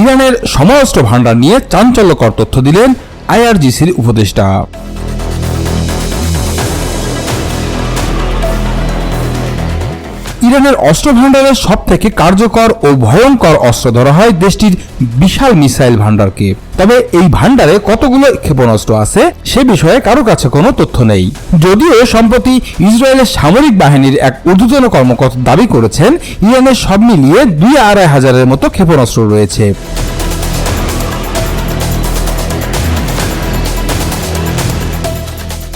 ইরানের সমস্ত ভাণ্ডার নিয়ে চাঞ্চল্যকর তথ্য দিলেন আইআরজিসির উপদেষ্টা। ইরানের অস্ত্র ভান্ডারের সব থেকে কার্যকর ও ভয়ঙ্কর অস্ত্র ধরা হয় দেশটির বিশাল মিসাইল ভাণ্ডারকে। তবে এই ভাণ্ডারে কতগুলো ক্ষেপণাস্ত্র আছে, সে বিষয়ে কারও কাছে কোনো তথ্য নেই। যদিও সম্প্রতি ইসরায়েলের সামরিক বাহিনীর এক ঊর্ধ্বতন কর্মকর্তা দাবি করেছেন, ইরানের সব মিলিয়ে দুই আড়াই হাজারের মতো ক্ষেপণাস্ত্র রয়েছে।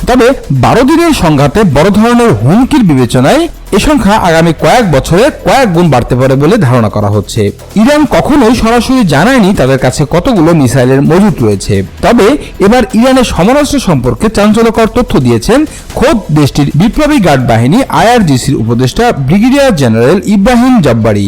তবে বারো দিনের সংঘাতে বড় ধরনের হুমকির বিবেচনায় এ সংখ্যা আগামী কয়েক বছরে কয়েক গুণ বাড়তে পারে বলে ধারণা করা হচ্ছে। ইরান কখনোই সরাসরি জানায়নি তাদের কাছে কতগুলো মিসাইলের মজুত রয়েছে। তবে এবার ইরানের সমরাস্ত্র সম্পর্কে চাঞ্চল্যকর তথ্য দিয়েছেন খোদ দেশটির বিপ্লবী গার্ড বাহিনী আইআরজিসির উপদেষ্টা ব্রিগেডিয়ার জেনারেল ইব্রাহিম জব্বারি।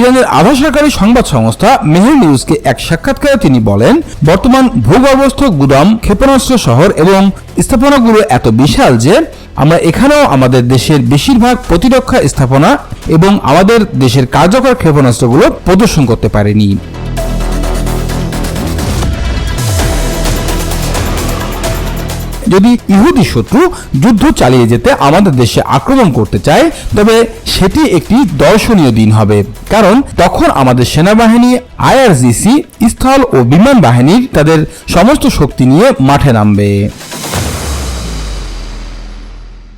ইরানের আধা সরকারি সংবাদ সংস্থা মেহের নিউজকে এক সাক্ষাৎকারে তিনি বলেন, বর্তমান ভূগর্ভস্থ গুদাম, ক্ষেপণাস্ত্র শহর এবং স্থাপনাগুলো এত বিশাল যে আমরা এখানেও আমাদের দেশের বেশিরভাগ প্রতিরক্ষা স্থাপনা এবং আমাদের দেশের কার্যকর ক্ষেপণাস্ত্রগুলো প্রদর্শন করতে পারিনি। যদি ইহুদি শত্রু যুদ্ধ চালিয়ে যেতে আমাদের দেশে আক্রমণ করতে চায়, তবে সেটি একটি দর্শনীয় দিন হবে। কারণ তখন আমাদের সেনাবাহিনী, আইআরজিসি, স্থল ও বিমান বাহিনীর তাদের সমস্ত শক্তি নিয়ে মাঠে নামবে।